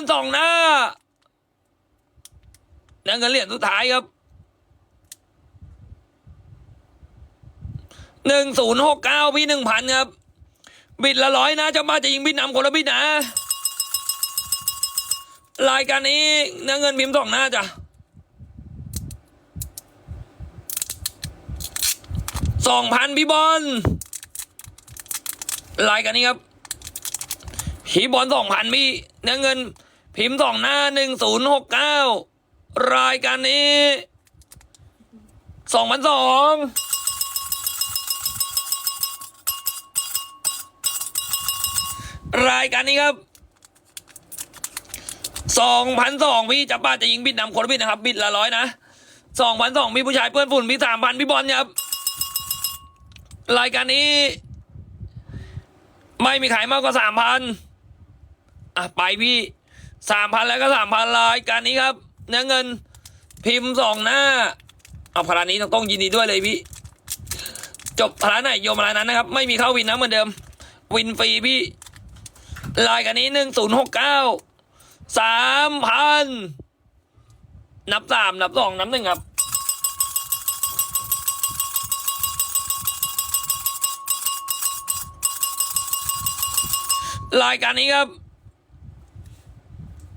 นสองหน้าแล้วเงินเหรียญสุดท้ายครับหนึ่งศูนย์หกเก้าพี่หนึ่งพันครับ บิดละร้อยนะเจ้าบ้าจะยิงบิดนำคนละบิดนะรายการนี้เนื้อเงินพิมพ์สองหน้าจ้ะสองพันพี่บอลรายการนี้ครับพี่บอลสองพันพี่เนื้อเงิน พิมพ์สองหน้าหนึ่งศูนย์หกเก้ารายการนี้สองพันสองรายการนี้ครับสองพันสองพี่จับป้าจะยิงบิดนำคนบิดนะครับ บิดละร้อยนะสองพันสองพี่ผู้ชายเปื้อนฝุ่นพี่สามพันพี่บอลนะครับ รายการนี้ ไม่มีขายมากกว่าสามพันอะไปพี่ สามพันแล้วก็สามพันรายการนี้ครับ เนื้อเงินพิมพ์สองหน้า เอาพารานี้ต้องต้องยินดีด้วยเลยพี่ จบพาราไหนโยมพารานั้นนะครับ ไม่มีเข้าวินนะเหมือนเดิม วินฟรีพี่รายการนี้หนึ่งศูนย์หกเก้าสามพันนับสามนับสองนับหนึ่งครับรายการนี้ครับ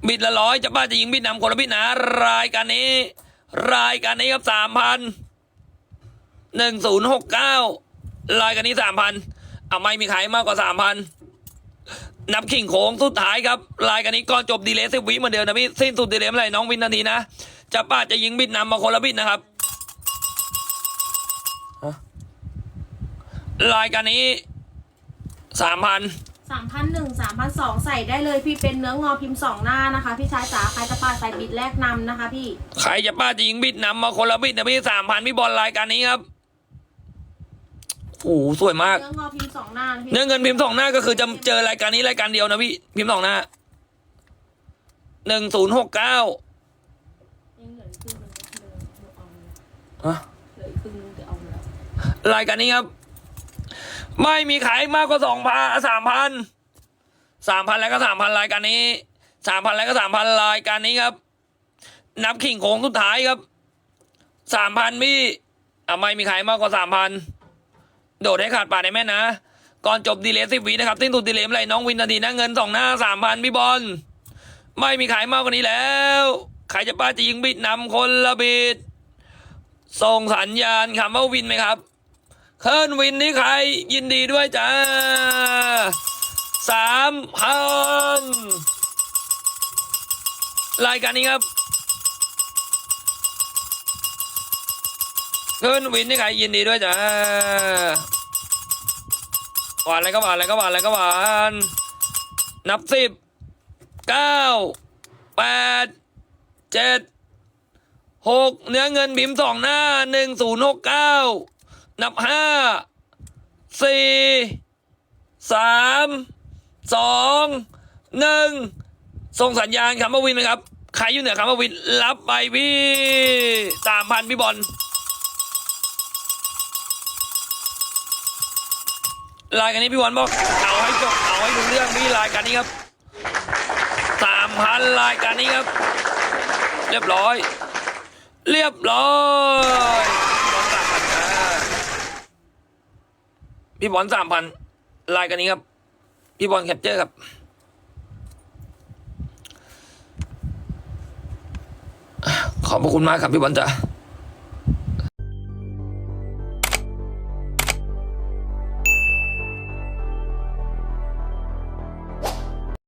บิดละร้อยจะป้าจะยิงบิดนำคนละบิดนะรายการนี้ รายการนี้ครับสามพันหนึ่งศูนย์หกเก้ารายการนี้สามพันอะไม่มีขายมากกว่าสามพันนับขิงโค้งสุดท้ายครับ รายการนี้ก่อนจบดีเลย์สิบวิเหมือนเดิมนะพี่สิ้นสุดดีเลย์เมื่อไหร่น้องวินนาทีนะจะป้าจะยิงบิดนำมาคนละบิดนะครับรายการนี้สามพัน สามพันหนึ่งสามพันสองใส่ได้เลยพี่เป็นเนื้องอพิมพ์สองหน้านะคะ พี่ชายจ๋าใครจะปาดใส่บิดแรกนำนะคะพี่ ใครจะป้าจะยิงบิดนำมาคนละบิดนะพี่สามพันพี่บอลรายการนี้ครับโอ้โหสวยมาก เนื้องอพิมพ์สองหน้านะพี่เนื้อเงินพิมพ์สองหน้าก็คือจะเจอรายการนี้รายการเดียวนะพี่พิมพ์สองหน้าหนึ่งศูนย์หกเก้ายังเหลืออีกครึ่งนึงเดี๋ยวเดี๋ยวเอาเลยอะเหลืออีกครึ่งนึงเดี๋ยวเอาเลยรายการนี้ครับ ไม่มีขายมากกว่าสองพันสามพันสามพันแล้วก็สามพันรายการนี้สามพันแล้วก็สามพันรายการนี้ครับ นับขิงโค้งสุดท้ายครับสามพันพี่อะไม่มีขายมากกว่าสามพันโดดให้ขาดป่าได้แม่นะ ก่อนจบดีเลย์สิบวินะครับสิ้นสุดดีเลย์เมื่อไรน้องวินนาทีนะเงินสองหน้าสามพันพี่บอลไม่มีขายมากกว่านี้แล้วใครจะป้าจะยิงบิดนำคนละบิดส่งสัญญาณคำว่าวินไหมครับ เคิร์นวินนี่ใคร ยินดีด้วยจ้าสามพันรายการนี้ครับเคิร์นวินนี่ใคร ยินดีด้วยจ้าหวานอะไรก็หวานอะไรก็หวานอะไรก็หวาน นับสิบเก้าแปดเจ็ดหกเนื้อเงินบิมสองหน้าหนึ่งศูนย์หกเก้า นับห้าสี่สามสองหนึ่งส่งสัญญาณคำว่าวินไหมครับ ใครอยู่เหนือคำว่าวิน รับไปพี่สามพันพี่บอลรายการนี้พี่บอลบอกเอาให้จบเอาให้รู้เรื่องพี่รายการนี้ครับสามพันรายการนี้ครับ เรียบร้อย เรียบร้อย พี่บอลสามพันลายกันนี้ครับพี่บอลแคปเจอร์ครับขอบพระคุณมากครับพี่บอลจ้ะ